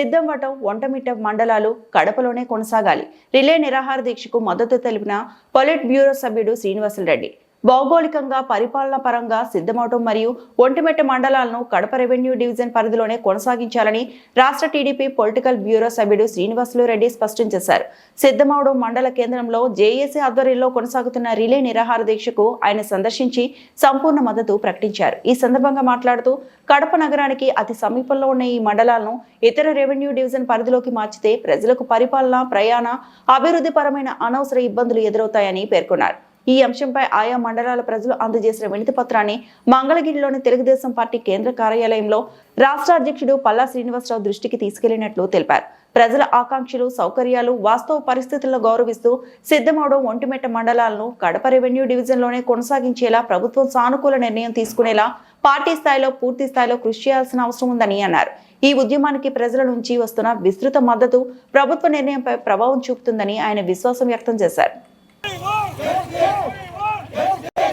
సిద్ధంవటం వంటమిట్ట మండలాలు కడపలోనే కొనసాగాలి. రిలే నిరాహార దీక్షకు మద్దతు తెలిపిన పొలిట్ బ్యూరో సభ్యుడు శ్రీనివాసులరెడ్డి భౌగోళికంగా పరిపాలన పరంగా సిద్ధమవటం మరియు ఒంటిమెట్ట మండలాలను కడప రెవెన్యూ డివిజన్ పరిధిలోనే కొనసాగించాలని రాష్ట్ర టీడీపీ పొలిటికల్ బ్యూరో సభ్యుడు శ్రీనివాసులు రెడ్డి స్పష్టం చేశారు. సిద్ధమవడం మండల కేంద్రంలో జేఏసీ ఆధ్వర్యంలో కొనసాగుతున్న రిలే నిరాహార దీక్షకు ఆయన సందర్శించి సంపూర్ణ మద్దతు ప్రకటించారు. ఈ సందర్భంగా మాట్లాడుతూ కడప నగరానికి అతి సమీపంలో ఉన్న ఈ మండలాలను ఇతర రెవెన్యూ డివిజన్ పరిధిలోకి మార్చితే ప్రజలకు పరిపాలన ప్రయాణ అభివృద్ధి పరమైన అనవసర ఇబ్బందులు ఎదురవుతాయని పేర్కొన్నారు. ఈ అంశంపై ఆయా మండలాల ప్రజలు అందజేసిన వినతి పత్రాన్ని మంగళగిరిలోని తెలుగుదేశం పార్టీ కేంద్ర కార్యాలయంలో రాష్ట్ర అధ్యక్షుడు పల్లా శ్రీనివాసరావు దృష్టికి తీసుకెళ్ళినట్లు తెలిపారు. ప్రజల ఆకాంక్షలు సౌకర్యాలు వాస్తవ పరిస్థితులను గౌరవిస్తూ సిద్ధమవడం ఒంటిమెట్ట మండలాలను కడప రెవెన్యూ డివిజన్లోనే కొనసాగించేలా ప్రభుత్వం సానుకూల నిర్ణయం తీసుకునేలా పార్టీ స్థాయిలో పూర్తి స్థాయిలో కృషి చేయాల్సిన అవసరం ఉందని అన్నారు. ఈ ఉద్యమానికి ప్రజల నుంచి వస్తున్న విస్తృత మద్దతు ప్రభుత్వ నిర్ణయంపై ప్రభావం చూపుతుందని ఆయన విశ్వాసం వ్యక్తం చేశారు.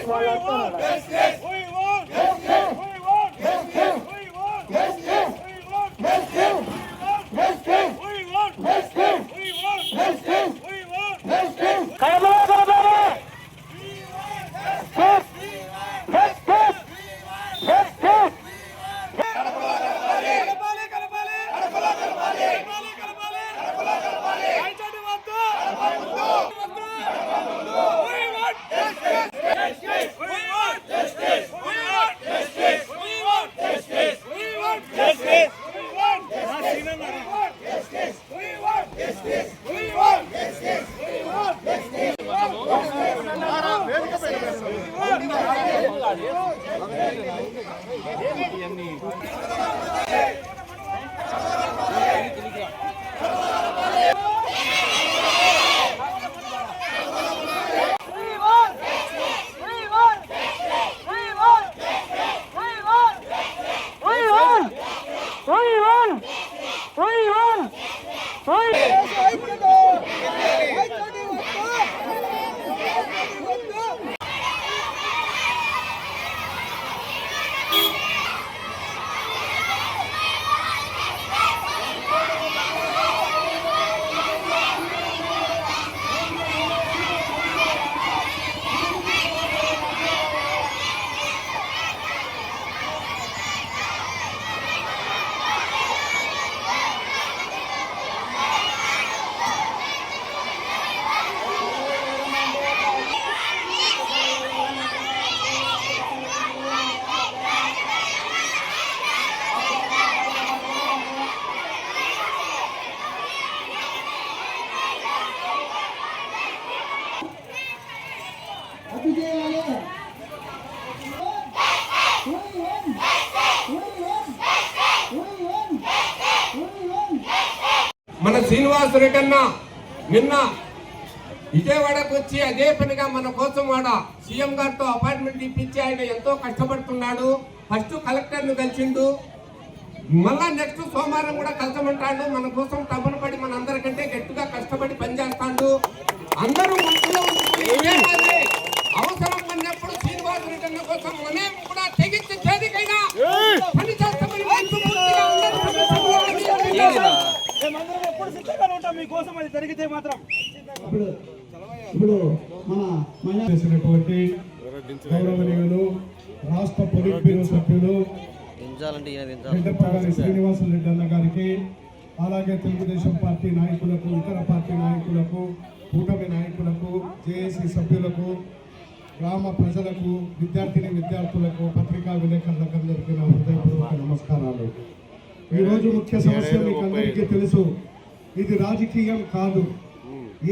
Yes, yes, Oi, Ivana! Oi! Oi! అతి చేయాలి మన శ్రీనివాస్ రెడ్డి నిన్న విజయవాడకు వచ్చి అదే పనిగా మన కోసం వాడ సీఎం గారితో అపాయింట్మెంట్ ఇప్పించి ఆయన ఎంతో కష్టపడుతున్నాడు. ఫస్ట్ కలెక్టర్ను కలిసిండు. మళ్ళా నెక్స్ట్ సోమవారం కూడా కలసమంటాడు మన కోసం తపన పడి మన అందరికంటే గట్టిగా కష్టపడి పనిచేస్తాడు. అందరూ మనసులో శ్రీనివాస్ కోసం మనం కూడా తెగించి చేదికైనా పని చేస్తామని మేమందరం ఎప్పుడు సిద్ధంగా ఉంటాం మీకోసం అది జరిగితే మాత్రం ఇప్పుడు మన చేసినటువంటి గౌరవనీయులు రాష్ట్ర పొలిట్ బ్యూరో సభ్యులు దించాలంటే పెద్దపల్లి శ్రీనివాసులు రెడ్డి అన్న గారికి అలాగే తెలుగుదేశం పార్టీ నాయకులకు ఇతర పార్టీ నాయకులకు కూటమి నాయకులకు జేఏసీ సభ్యులకు గ్రామ ప్రజలకు విద్యార్థిని విద్యార్థులకు పత్రికా విలేకరులకు అందరికీ నా హృదయపూర్వక నమస్కారాలు. ఈరోజు ముఖ్య సమస్య మీకు అందరికీ తెలుసు. ఇది రాజకీయం కాదు.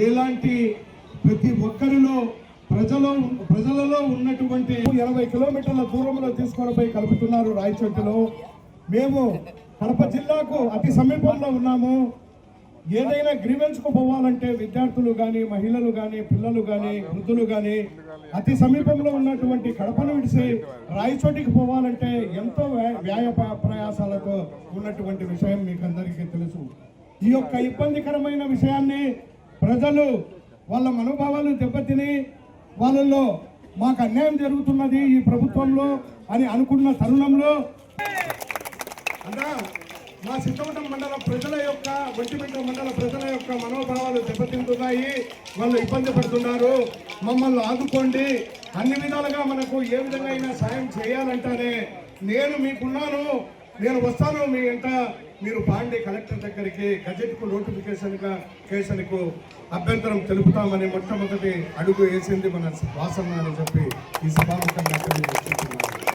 ఎలాంటి ప్రతి ఒక్కరిలో ప్రజలో ప్రజలలో ఉన్నటువంటి ఇరవై కిలోమీటర్ల దూరంలో తీసుకొని పోయి కలుపుతున్నారు రాయచోటిలో. మేము కడప జిల్లాకు అతి సమీపంలో ఉన్నాము. ఏదైనా గ్రీవెన్స్కు పోవాలంటే విద్యార్థులు కానీ మహిళలు కానీ పిల్లలు కానీ వృద్ధులు కానీ అతి సమీపంలో ఉన్నటువంటి కడపను విడిసి రాయచోటికి పోవాలంటే ఎంతో వ్యాయ ప్రయాసాలతో ఉన్నటువంటి విషయం మీకు అందరికీ తెలుసు. ఈ యొక్క ఇబ్బందికరమైన విషయాన్ని ప్రజలు వాళ్ళ మనోభావాలు దెబ్బతిని వాళ్ళల్లో మాకు అన్యాయం జరుగుతున్నది ఈ ప్రభుత్వంలో అని అనుకున్న తరుణంలో అన్నా మా సిద్ధవటం మండల ప్రజల యొక్క ఒంటిమిట్ట మండల ప్రజల యొక్క మనోభావాలు దెబ్బతింటున్నాయి. వాళ్ళు ఇబ్బంది పడుతున్నారు. మమ్మల్ని ఆదుకోండి. అన్ని విధాలుగా మనకు ఏ విధంగా అయినా సాయం చేయాలంటానే నేను మీకున్నాను. నేను వస్తాను మీ వెంట మీరు పాండే కలెక్టర్ దగ్గరికి గజెట్కు నోటిఫికేషన్గా కేసులకు అభ్యంతరం తెలుపుతామని మొట్టమొదటి అడుగు వేసింది మన వాసన అని చెప్పి ఈ సభాముఖంగా తెలియజేస్తుంది